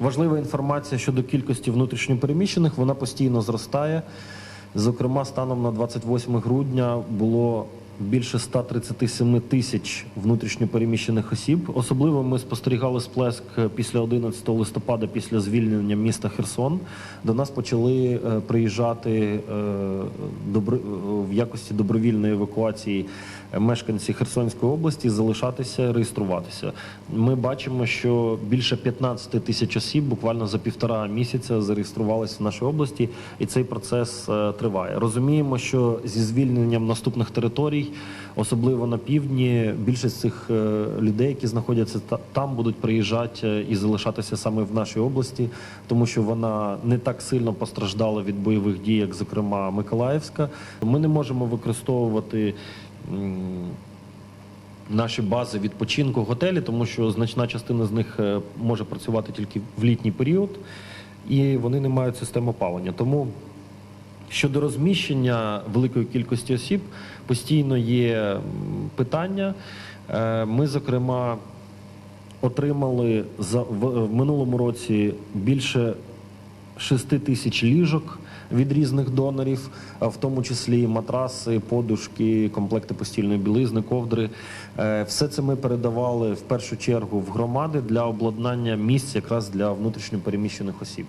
Важлива інформація щодо кількості внутрішньопереміщених, вона постійно зростає. Зокрема, станом на 28 грудня було більше 137 тисяч внутрішньопереміщених осіб. Особливо ми спостерігали сплеск після 11 листопада, після звільнення міста Херсон. До нас почали е, приїжджати е, е, в якості добровільної евакуації е, мешканці Херсонської області залишатися, реєструватися. Ми бачимо, що більше 15 тисяч осіб буквально за півтора місяця зареєструвалися в нашій області, і цей процес е, триває. Розуміємо, що зі звільненням наступних територій, особливо на півдні, більшість цих е, людей, які знаходяться там, будуть приїжджати е, і залишатися саме в нашій області, тому що вона не так сильно постраждала від бойових дій, як зокрема Миколаївська. Ми не можемо використовувати. Наші бази відпочинку, готелі, тому що значна частина з них е, може працювати тільки в літній період, і вони не мають систем опалення. Тому щодо розміщення великої кількості осіб постійно є питання. Е, Ми, зокрема, отримали в, минулому році більше 6 тисяч ліжок від різних донорів, в тому числі матраси, подушки, комплекти постільної білизни, ковдри. Е, Все це ми передавали в першу чергу в громади для обладнання місць якраз для внутрішньопереміщених осіб.